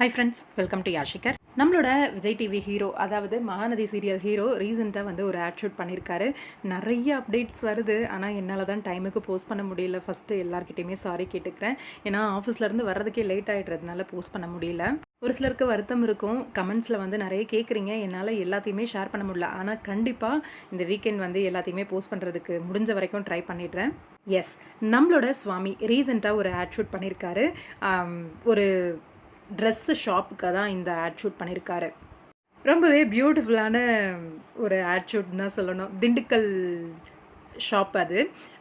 High friends welcome to யாஷிகர் நம்மளோட Vijay TV hero அதாவது மகாநதி சீரியல் ஹீரோ ரீசெண்டாக வந்து ஒரு ஆட் ஷூட் பண்ணியிருக்காரு நிறைய அப்டேட்ஸ் வருது ஆனால் என்னால் தான் டைமுக்கு போஸ்ட் பண்ண முடியல. ஃபஸ்ட்டு எல்லாருக்கிட்டையுமே சாரி கேட்டுக்கிறேன். ஏன்னா ஆஃபீஸ்லேருந்து வர்றதுக்கே லேட் ஆகிடுறதுனால போஸ்ட் பண்ண முடியல. ஒரு சிலருக்கு வருத்தம் இருக்கும். கமெண்ட்ஸில் வந்து நிறைய கேட்குறீங்க என்னால் எல்லாத்தையுமே ஷேர் பண்ண முடியல. ஆனால் கண்டிப்பாக இந்த வீக்கெண்ட் வந்து எல்லாத்தையுமே போஸ்ட் பண்ணுறதுக்கு முடிஞ்ச வரைக்கும் ட்ரை பண்ணிடுறேன். எஸ் நம்மளோட சுவாமி ரீசெண்டாக ஒரு ஆட் ஷூட் பண்ணியிருக்காரு ஒரு ட்ரெஸ்ஸு ஷாப்புக்கு தான் இந்த ஆட் ஷூட் பண்ணியிருக்காரு ரொம்பவே பியூட்டிஃபுல்லான ஒரு ஆட் ஷூட் தான் சொல்லணும். திண்டுக்கல் ஷாப் அது.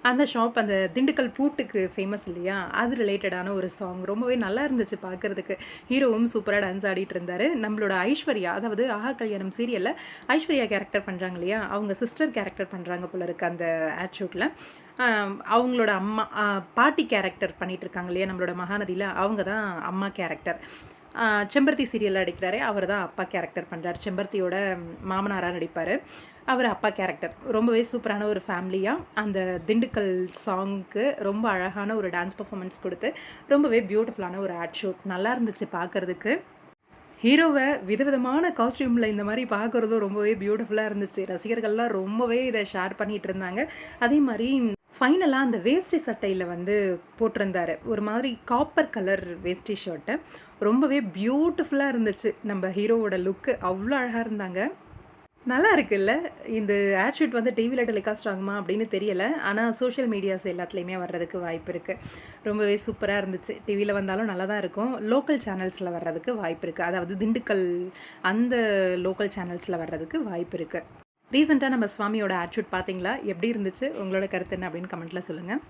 அந்த ஷாப் அந்த திண்டுக்கல் பூட்டுக்கு ஃபேமஸ் இல்லையா? அது ரிலேட்டடான ஒரு சாங் ரொம்பவே நல்லா இருந்துச்சு பார்க்குறதுக்கு ஹீரோவும் சூப்பராக டான்ஸ் ஆடிட்டு இருந்தார். நம்மளோட ஐஸ்வர்யா அதாவது ஆஹா கல்யாணம் சீரியலில் ஐஸ்வர்யா கேரக்டர் பண்ணுறாங்க இல்லையா? அவங்க சிஸ்டர் கேரக்டர் பண்ணுறாங்க போல இருக்கு அந்த ஆட் ஷூட்டில் அவங்களோட அம்மா பாட்டி கேரக்டர் பண்ணிகிட்டு இருக்காங்க இல்லையா? நம்மளோட மகாநதியில். அவங்க தான் அம்மா கேரக்டர் செம்பருத்தி சீரியலில் நடிக்கிறாரே. அவர் தான் அப்பா கேரக்டர் பண்ணுறார் செம்பருத்தியோட மாமனாராக நடிப்பார். அவர் அப்பா கேரக்டர் ரொம்பவே சூப்பரான ஒரு ஃபேமிலியாக அந்த திண்டுக்கல் சாங்க்கு ரொம்ப அழகான ஒரு டான்ஸ் பர்ஃபாமன்ஸ் கொடுத்து ரொம்பவே பியூட்டிஃபுல்லான ஒரு ஆட் ஷூட் நல்லா இருந்துச்சு பார்க்குறதுக்கு. ஹீரோவை விதவிதமான காஸ்டியூமில் இந்த மாதிரி பார்க்குறதும் ரொம்பவே பியூட்டிஃபுல்லாக இருந்துச்சு. ரசிகர்கள்லாம் ரொம்பவே இதை ஷேர் பண்ணிகிட்டு இருந்தாங்க. அதே மாதிரி ஃபைனலாக அந்த வேஷ்டி சட்டையில் வந்து போட்டிருந்தாரு. ஒரு மாதிரி காப்பர் கலர் வேஷ்டி ஷர்ட்டை ரொம்பவே பியூட்டிஃபுல்லாக இருந்துச்சு. நம்ம ஹீரோவோட லுக்கு அவ்வளோ அழகாக இருந்தாங்க. நல்லா இருக்குல்ல? இந்த ஆட் ஷூட் வந்து டிவியில் டெலிகாஸ்ட் ஆகுமா அப்படின்னு தெரியலை. ஆனால் சோஷியல் மீடியாஸ் எல்லாத்துலேயுமே வர்றதுக்கு வாய்ப்பு இருக்குது ரொம்பவே சூப்பராக இருந்துச்சு. டிவியில் வந்தாலும் நல்லா தான் இருக்கும். லோக்கல் சேனல்ஸில் வர்றதுக்கு வாய்ப்பு இருக்குது அதாவது திண்டுக்கல் அந்த லோக்கல் சேனல்ஸில் வர்றதுக்கு வாய்ப்பு இருக்குது ரீசெண்டாக நம்ம சுவாமியோட ஆட்ஷூட் பார்த்தீங்களா எப்படி இருந்துச்சு? உங்களோட கருத்து என்ன அப்படின்னு கமெண்ட்டில் சொல்லுங்கள்